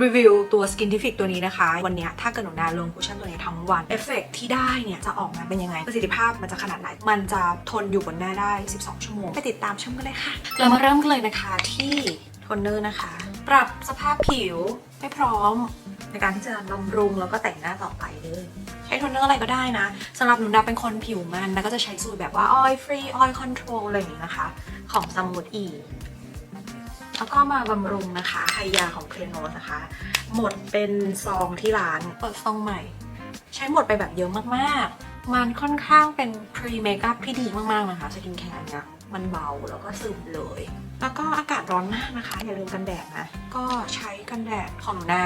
รีวิวตัว Skintific ตัวนี้นะคะ วันนี้ถ้าเกิดหนูนาลงคุชชั่นตัวนี้ทั้งวันเอฟเฟกที่ได้เนี่ย จะออกมาเป็นยังไง ประสิทธิภาพมันจะขนาดไหน มันจะทนอยู่บนหน้าได้ 12 ชั่วโมง ไปติดตามชมกันเลยค่ะ เรามาเริ่มกันเลยนะคะที่โทนเนอร์นะคะ ปรับสภาพผิวให้พร้อมในการที่จะบำรุงแล้วก็แต่งหน้าต่อไปเลยใช้โทนเนอร์อะไรก็ได้นะสำหรับหนูนาเป็นคนผิวมันแล้วก็จะใช้สูตรแบบว่า oil free oil control อะไรอย่างนี้นะคะ ของซัมมูดอี แล้วก็มาบำรุงนะคะไฮยาของเคลโนสนะคะ หมดเป็นซองที่ร้านเปิดซองใหม่ ใช้หมดไปแบบเยอะมากๆ มันค่อนข้างเป็น pre makeup ที่ดีมากๆนะคะสกินแคร์เนี่ยมันเบาแล้วก็ซึมเลย แล้วก็อากาศร้อนมากนะคะ อย่าลืมกันแดดนะ ก็ใช้กันแดดของหน้า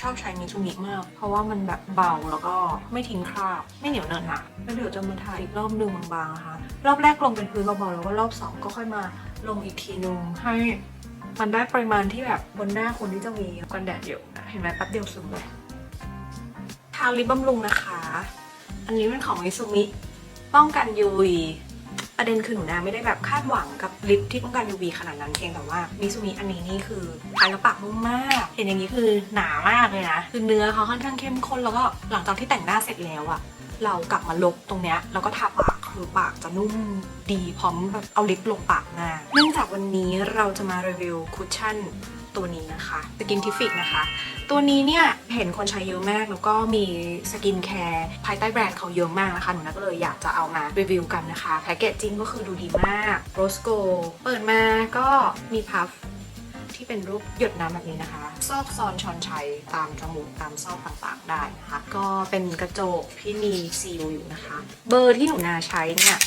ชอบใช้มิซูมิมาก เพราะว่ามันแบบเบาแล้วก็ไม่ทิ้งคราบ ไม่เหนียวเนอะหนะแล้วเดี๋ยวจะมาทาอีกรอบหนึ่งบางๆนะคะ รอบแรกลงเป็นพื้นเบาๆแล้วก็รอบสองก็ค่อยมาลงอีกทีนึงให้ มันได้ปริมาณที่แบบบนหน้าคนที่จะมีกันแดดเยอะนะเห็นไหมแป๊บเดียวซึมเลยทาลิปบำรุงนะคะ อันนี้เป็นของมิซูมิ ป้องกัน UV ประเด็นคือหนูนาไม่ได้แบบคาดหวังกับลิปที่ป้องกัน UV ขนาดนั้นเพียงแต่ว่ามิซูมิอันนี้นี่คือทาแล้วปากนุ่มมาก เห็นอย่างนี้คือหนามากเลยนะ คือเนื้อเขาค่อนข้างเข้มข้นแล้วก็หลังจากที่แต่งหน้าเสร็จแล้วอะเรากลับมาลบตรงเนี้ยแล้วก็ทาปาก คือปากจะนุ่มดีพร้อมแบบเอาลิปลงปากหน้า เนื่องจากวันนี้เราจะมารีวิวคุชชั่นตัวนี้นะคะสกินทิฟิกนะคะ ตัวนี้เนี่ยเห็นคนใช้เยอะมาก แล้วก็มีสกินแคร์ภายใต้แบรนด์เขาเยอะมากนะคะหนูนก็เลยอยากจะเอามารีวิวกันนะคะ แพคเกจจิ้งก็คือดูดีมากโรสโกเปิดมาก็มีพัฟ ที่เป็นรูปหยดน้ำแบบนี้นะคะ ซอกซอนชอนชัยตามจมูกตามซอกต่างๆได้นะคะก็เป็นกระจกที่มีซีลอยู่นะคะ เบอร์ที่หนูนาใช้เนี่ย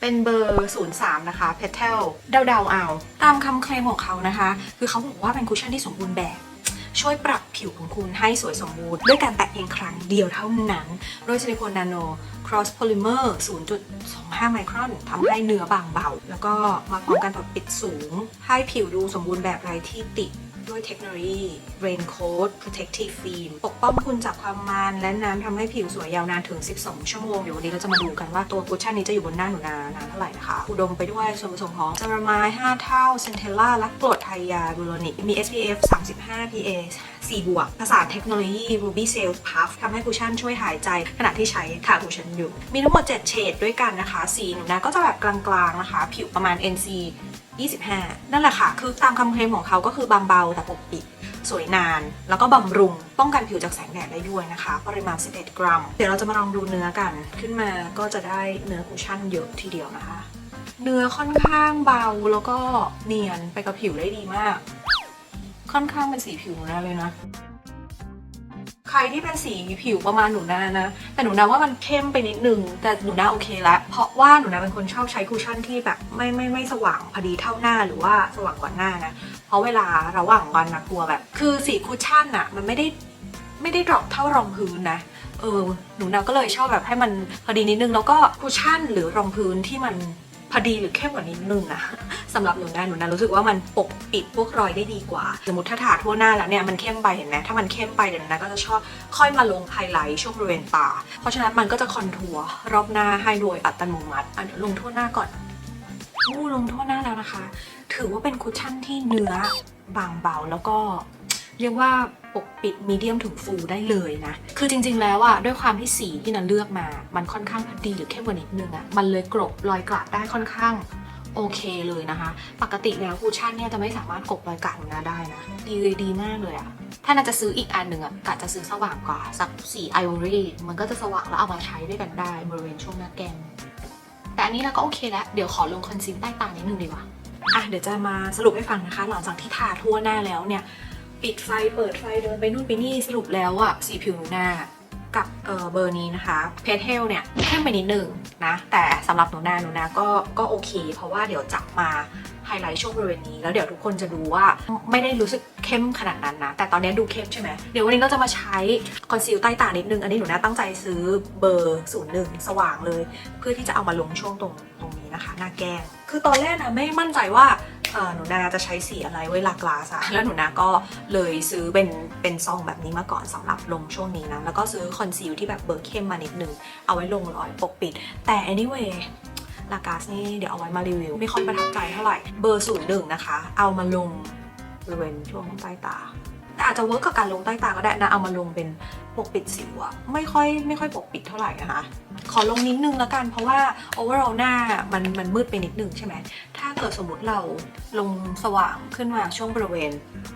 เป็นเบอร์ 03 นะคะเพเทลเดาๆเอา ตามคำเคลมของเขานะคะ คือเขาบอกว่าเป็นคุชชั่นที่สมบูรณ์แบบ ช่วยปรับผิวของคุณให้สวยสมบูรณ์ด้วยการแตะเพียงครั้งเดียวเท่านั้นโดยซิลิโคนนาโน cross polymer 0.25 ไมครอนทำให้เนื้อบางเบา แล้วก็มาพร้อมการปกปิดสูง ให้ผิวดูสมบูรณ์แบบไร้ที่ติ ด้วยเทคโนโลยี Raincoat Protective Film ปกป้องคุณจากความมันและน้ำทำให้ผิวสวยยาวนานถึง 12 ชั่วโมง เดี๋ยววันนี้เราจะมาดูกันว่าตัวคุชชั่นนี้จะอยู่บนหน้าหนูนานานเท่าไหร่นะคะ อุดมไปด้วยส่วนผสมของซารามาย 5 เท่าเซนเทลล่าและกรดไฮยาลูโรนิกมี SPF 35 PA 4บวกผสานเทคโนโลยี Ruby Cells Puff ทำให้คุชชั่นช่วยหายใจขณะที่ใช้ทาคุชชั่นอยู่ มีทั้งหมด 7 เฉดด้วยกันนะคะ สีหนูนะก็จะแบบกลางๆนะคะ ผิวประมาณ NC 25 นั่นแหละค่ะ คือตามคำเคลมของเขาก็คือบางเบาแต่ปกปิด สวยนาน แล้วก็บำรุง ป้องกันผิวจากแสงแดดได้ด้วยนะคะ ปริมาณ 11 กรัม เดี๋ยวเราจะมาลองดูเนื้อกัน ขึ้นมาก็จะได้เนื้อคุชชั่นเยอะทีเดียวนะคะ เนื้อค่อนข้างเบาแล้วก็เนียนไปกับผิวได้ดีมาก ค่อนข้างเป็นสีผิวนะเลยนะ ใครที่เป็นสีผิวประมาณหนูนานะ แต่หนูนาว่ามันเข้มไปนิดนึง แต่หนูนาโอเคล้วเพราะว่าหนูนาเป็นคนชอบใช้คุชชั่นที่แบบไม่ไม่ไม่สว่างพอดีเท่าหน้าหรือว่าสว่างกว่าหน้านะ เพราะเวลาระหว่างวันนะกลัวแบบ คือสีคุชชั่นอะมันไม่ได้ไม่ได้ดรอปเท่ารองพื้นนะเออหนูนาก็เลยชอบแบบให้มันพอดีนิดนึง แล้วก็คุชชั่นหรือรองพื้นที่มัน พอดีหรือเข้มกว่านิดนึงอะสำหรับหนูนาหนูนารู้สึกว่ามันปกปิดพวกรอยได้ดีกว่า สมมติถ้าทาทั่วหน้าแล้วเนี่ยมันเข้มไปเห็นไหมถ้ามันเข้มไปเดี๋ยวหนูก็จะชอบค่อยมาลงไฮไลท์ช่วงบริเวณตา เพราะฉะนั้นมันก็จะคอนทัวร์รอบหน้าให้โดยอัตโนมัติอะเดี๋ยวลงทั่วหน้าก่อนอู้ลงทั่วหน้าแล้วนะคะ ถือว่าเป็นคุชชั่นที่เนื้อบางเบาแล้วก็ เรียกว่าปกปิดมีเดียมถึงฟูได้เลยนะ คือจริงๆแล้วอะด้วยความที่สีที่นันเลือกมา มันค่อนข้างพอดีหรือเข้มกว่านิดนึงอะมันเลยกลบรอยกระได้ค่อนข้างโอเคเลยนะคะ ปกติแล้วคูชั่นเนี่ยจะไม่สามารถกลบรอยกระของนาได้นะ ดีเลยดีมากเลยอะถ้านาจะซื้ออีกอันหนึ่งอะกะจะซื้อสว่างกว่าสักสีไอวอรี่มันก็จะสว่างแล้วเอามาใช้ด้วยกันได้บริเวณช่วงหน้าแก้มแต่อันนี้เราก็โอเคแล้วเดี๋ยวขอลงคอนซีลใต้ตานิดนึงดีกว่าอะเดี๋ยวจะมาสรุปให้ฟังนะคะ หลังจากที่ทาทั่วหน้าแล้วเนี่ย ปิดไฟเปิดไฟเดินไปนู่นไปนี่สรุปแล้วอะสีผิวหนูหน้ากับเเบอร์นี้นะคะเพทเทลเนี่ยเข้มไปนิดหนึ่งนะ แต่สำหรับหนูนาหนูนาก็ก็โอเค เพราะว่าเดี๋ยวจะมาไฮไลท์ช่วงบริเวณนี้ แล้วเดี๋ยวทุกคนจะดูว่าไม่ได้รู้สึกเข้มขนาดนั้นนะ แต่ตอนนี้ดูเข้มใช่ไหมเดี๋ยววันนี้เราจะมาใช้คอนซีลใต้ตานิดนึง อันนี้หนูนาตั้งใจซื้อเบอร์ศูนย์หนึ่งสว่างเลย เพื่อที่จะเอามาลงช่วงตรงตรงนี้นะคะ หน้าแก้มคือตอนแรกนะไม่มั่นใจว่า หนูนาจะใช้สีอะไรไว้ลากลาสะแล้วหนูนาก็เลยซื้อเป็นเป็นซองแบบนี้มาก่อนสำหรับลงช่วงนี้นะแล้วก็ซื้อคอนซีลที่แบบเบอร์เข้มมานิดนึงเอาไว้ลงรอยปกปิด แต่ anyway ลากาสนี่เดี๋ยวเอาไว้มารีวิว ไม่ค่อยประทับใจเท่าไหร่เบอร์ศูนย์หนึ่งนะคะ เอามาลงบริเวณช่วงใต้ตา อาจจะเวิร์กกับการลงใต้ตาก็ได้นะ เอามาลงเป็นปกปิดสิวอะไม่ค่อยไม่ค่อยปกปิดเท่าไหร่นะคะขอลงนิดนึงแล้วกันเพราะว่า overall หน้ามันมันมืดไปนิดนึงใช่ไหม ถ้าเกิดสมมติเราลงสว่างขึ้นมาช่วงบริเวณ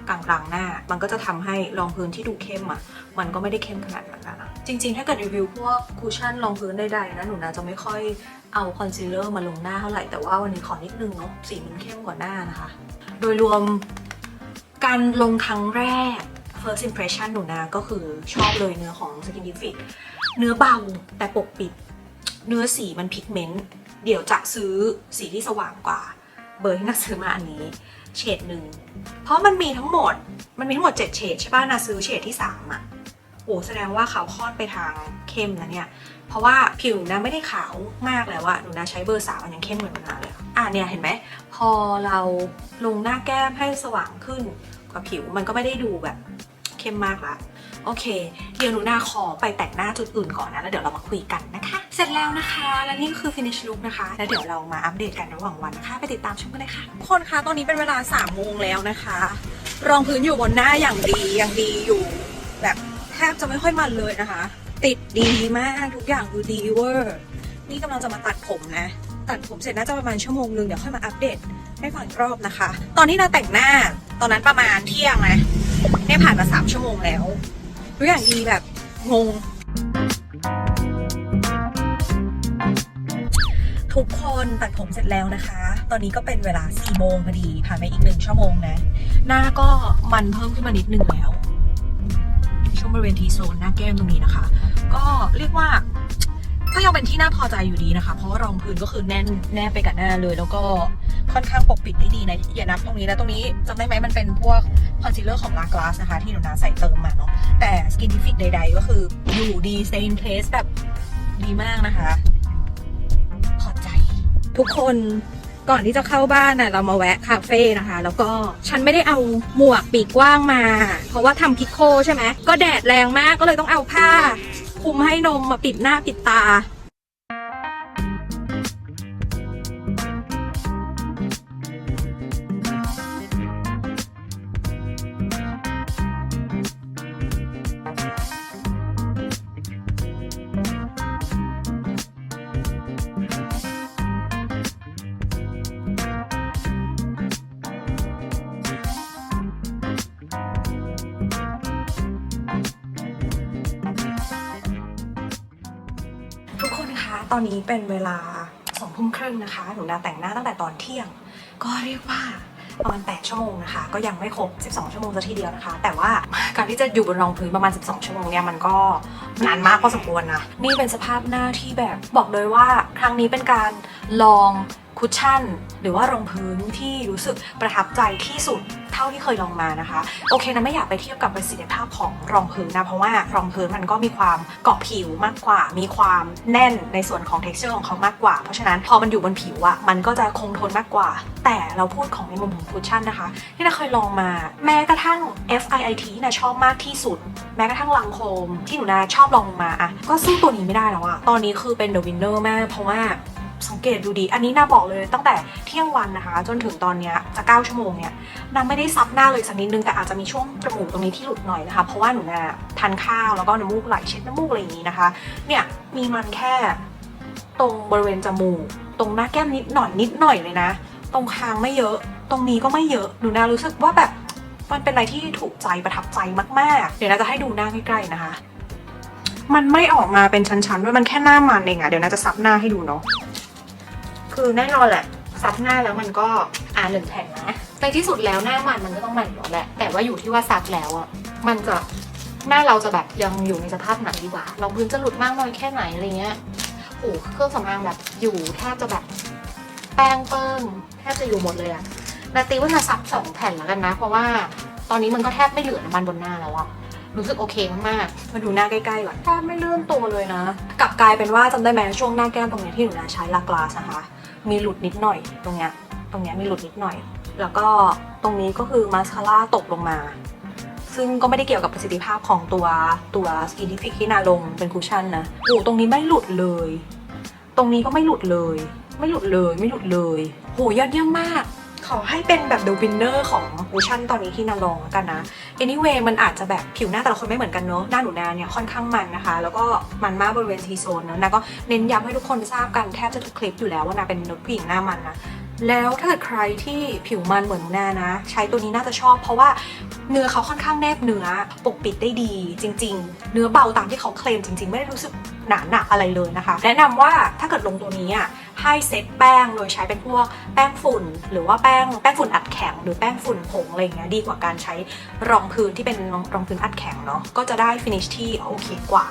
กลางกลางหน้า มันก็จะทำให้รองพื้นที่ดูเข้มอะมันก็ไม่ได้เข้มขนาดนั้นนะจริง ๆ ถ้าเกิดรีวิวพวกคูชั่นรองพื้นใดๆนะหนูนาจะไม่ค่อยเอาคอนซีลเลอร์มาลงหน้าเท่าไหร่แต่ว่าวันนี้ขอนิดนึงเนาะสีมันเข้มกว่าหน้านะคะ โดยรวม การลงครั้งแรก first impression หนูนาก็คือชอบเลยเนื้อของ Skin Defect เนื้อเบาแต่ปกปิด เนื้อสีมันพิกเมนต์เดี๋ยวจะซื้อสีที่สว่างกว่า เบอร์ที่น่าซื้อมาอันนี้เฉดหนึ่ง เพราะมันมีทั้งหมด มันมีทั้งหมด 7 เฉดใช่ป่ะนาซื้อเฉดที่ 3 อะ โอ้แสดงว่าขาวค่อนไปทางเข้มนะเนี่ย เพราะว่าผิวนะไม่ได้ขาวมากแล้วอะหนูนะใช้เบอร์สามมันยังเข้มเหมือนหนูนาเลย อะเนี่ยเห็นไหม พอเราลงหน้าแก้มให้สว่างขึ้นกว่าผิวมันก็ไม่ได้ดูแบบเข้มมากละโอเค เดี๋ยวหนูนาขอไปแต่งหน้าจุดอื่นก่อนนะ แล้วเดี๋ยวเรามาคุยกันนะคะ เสร็จแล้วนะคะ และนี่ก็คือ finish look นะคะ แล้วเดี๋ยวเรามาอัปเดตกันระหว่างวันนะคะ ไปติดตามชมกันเลยค่ะทุกคนคะ ตอนนี้เป็นเวลา3โมงแล้วนะคะ รองพื้นอยู่บนหน้าอย่างดีอย่างดีอยู่ แบบแทบจะไม่ค่อยมันเลยนะคะ ติดดีมากทุกอย่างคือดีเวอร์ นี่กำลังจะมาตัดผมนะ ตัดผมเสร็จน่าจะประมาณชั่วโมงนึงเดี๋ยวค่อยมาอัปเดตให้ฟังอีกรอบนะคะ ตอนที่เราแต่งหน้าตอนนั้นประมาณเที่ยงนะเนี่ยผ่านมาสามชั่วโมงแล้วทุกอย่างดีแบบงงทุกคนตัดผมเสร็จแล้วนะคะ ตอนนี้ก็เป็นเวลา4โมงพอดี ผ่านไปอีกหนึ่งชั่วโมงนะ หน้าก็มันเพิ่มขึ้นมานิดนึงแล้ว ช่วงบริเวณทีโซนหน้าแก้มตรงนี้นะคะ ก็เรียกว่า ยังเป็นที่น่าพอใจอยู่ดีนะคะ เพราะว่ารองพื้นก็คือแน่นแนบไปกับหน้าเลย แล้วก็ค่อนข้างปกปิดได้ดีนะอย่านับตรงนี้นะตรงนี้จำได้ไหมมันเป็นพวกคอนซีลเลอร์ของลากลาสนะคะ ที่หนูนาใส่เติมมาเนาะแต่สกินทิฟิกใด ๆ ก็คืออยู่ดี stay in place แบบดีมากนะคะ พอใจ ทุกคนก่อนที่จะเข้าบ้านน่ะเรามาแวะคาเฟ่นะคะ แล้วก็ฉันไม่ได้เอาหมวกปีกกว้างมา เพราะว่าทำพิโคใช่ไหมก็แดดแรงมากก็เลยต้องเอาผ้าคลุมให้นมมาปิดหน้าปิดตา ตอนนี้เป็นเวลาสองทุ่มครึ่งนะคะ หนูนาแต่งหน้าตั้งแต่ตอนเที่ยง ก็เรียกว่าประมาณ 8 ชั่วโมงนะคะ ก็ยังไม่ครบ 12 ชั่วโมงซะทีเดียวนะคะ แต่ว่าการที่จะอยู่บนรองพื้นประมาณ 12 ชั่วโมงเนี่ยมันก็นานมากพอสมควรนะ นี่เป็นสภาพหน้าที่แบบบอกเลยว่าครั้งนี้เป็นการลองคุชชั่น หรือว่ารองพื้นที่รู้สึกประทับใจที่สุด เท่าที่เคยลองมานะคะ โอเคนะไม่อยากไปเทียบกับประสิทธิภาพของรองพื้นนะเพราะว่ารองพื้นมันก็มีความเกาะผิวมากกว่า มีความแน่นในส่วนของ texture ของเขามากกว่า เพราะฉะนั้นพอมันอยู่บนผิวอะมันก็จะคงทนมากกว่า แต่เราพูดของในมุมของคุชชั่นนะคะ ที่เราเคยลองมาแม้กระทั่ง FIIT นาชอบมากที่สุด แม้กระทั่งลังโคม ที่หนูนาชอบลองมาอะก็สู้ตัวนี้ไม่ได้แล้วอะตอนนี้คือเป็น the winner มากเพราะว่า สังเกตดูดี อันนี้นาบอกเลยตั้งแต่เที่ยงวันนะคะ จนถึงตอนเนี้ยจะ9ชั่วโมงเนี่ยนาไม่ได้ซับหน้าเลยสักนิดนึงแต่อาจจะมีช่วงจมูกตรงนี้ที่หลุดหน่อยนะคะ เพราะว่าหนูนาทานข้าวแล้วก็น้ำมูกไหลเช็ดน้ำมูกอะไรอย่างนี้นะคะ เนี่ยมีมันแค่ตรงบริเวณจมูก ตรงหน้าแก้มนิดหน่อยนิดหน่อยเลยนะ ตรงคางไม่เยอะ ตรงนี้ก็ไม่เยอะหนูนารู้สึกว่าแบบมันเป็นอะไรที่ถูกใจประทับใจมากๆ เดี๋ยวนาจะให้ดูหน้าใกล้ๆนะคะมันไม่ออกมาเป็นชั้นๆด้วยมันแค่หน้ามันเองอะเดี๋ยวนาจะซับหน้าให้ดูเนาะ คือแน่นอนแหละซับหน้าแล้วมันก็อ่าหนึ่งแผ่นนะในที่สุดแล้วหน้ามันมันก็ต้องมันอยู่แล้วแหละ แต่ว่าอยู่ที่ว่าซับแล้วอะมันจะหน้าเราจะแบบยังอยู่ในสภาพไหนดีกว่ารองพื้นจะหลุดมากน้อยแค่ไหนอะไรเงี้ยโอ้โหเครื่องสำอางแบบอยู่แทบจะแบบแป้งเปิ้งแทบจะอยู่หมดเลยอะนาตีว่านาซับสองแผ่นแล้วกันนะ เพราะว่าตอนนี้มันก็แทบไม่เหลือน้ำมันบนหน้าแล้วอะรู้สึกโอเคมากๆมาดูหน้าใกล้ๆก่อนแทบไม่เลื่อนตัวเลยนะ กลับกลายเป็นว่าจำได้ไหมช่วงหน้าแก้มตรงเนี้ยที่หนูนาใช้ลากลาสนะคะ มีหลุดนิดหน่อยตรงเนี้ยตรงเนี้ยมีหลุดนิดหน่อย แล้วก็ตรงนี้ก็คือมาสคาร่าตกลงมา ซึ่งก็ไม่ได้เกี่ยวกับประสิทธิภาพของตัวตัวสกินทิฟิกที่นาลงเป็นคุชชั่นนะโอ้ตรงนี้ไม่หลุดเลย ตรงนี้ก็ไม่หลุดเลย ไม่หลุดเลยไม่หลุดเลยโหยอดเยี่ยมมาก อให้เป็นแบบ the winner ของคูชั่นตอนนี้ที่นาลองแล้วกันนะ anyway มันอาจจะแบบผิวหน้าแต่ละคนไม่เหมือนกันเนอะหน้าหนูนาเนี่ยค่อนข้างมันนะคะ แล้วก็มันมากบริเวณทีโซนเนอะนาก็เน้นย้ำให้ทุกคนทราบกันแทบจะทุกคลิปอยู่แล้วว่านาเป็นผู้หญิงหน้ามันนะ แล้วถ้าเกิดใครที่ผิวมันเหมือนหนูนานะ ใช้ตัวนี้น่าจะชอบ เพราะว่าเนื้อเขาค่อนข้างแนบเนื้อปกปิดได้ดีจริง ๆ เนื้อเบาตามที่เขาเคลมจริง ๆ ไม่ได้รู้สึกหนาหนักอะไรเลยนะคะ แนะนำว่าถ้าเกิดลงตัวนี้อะให้เซตแป้งโดยใช้เป็นพวกแป้งฝุ่น หรือว่าแป้งแป้งฝุ่นอัดแข็ง หรือแป้งฝุ่นผงอะไรเงี้ยดีกว่าการใช้รองพื้นที่เป็นรองพื้นอัดแข็งเนาะก็จะได้ฟินิชที่โอเคกว่า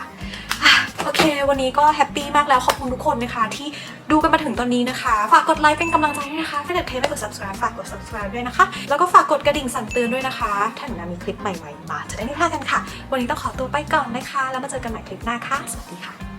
โอเค วันนี้ก็แฮปปี้มากแล้ว ขอบคุณทุกคนนะคะ ที่ดูกันมาถึงตอนนี้นะคะ ฝากกดไลค์เป็นกำลังใจด้นะคะ ถ้าเกิดเทไม่กด subscribe ฝากกด subscribe ด้วยนะคะ แล้วก็ฝากกดกระดิ่งสั่นเตือนด้วยนะคะ ถ้าหนูนามีคลิปใหม่ๆมาจะได้ไม่พลาดกันค่ะ วันนี้ต้องขอตัวไปก่อนนะคะ แล้วมาเจอกันใหม่คลิปหน้าค่ะ สวัสดีค่ะ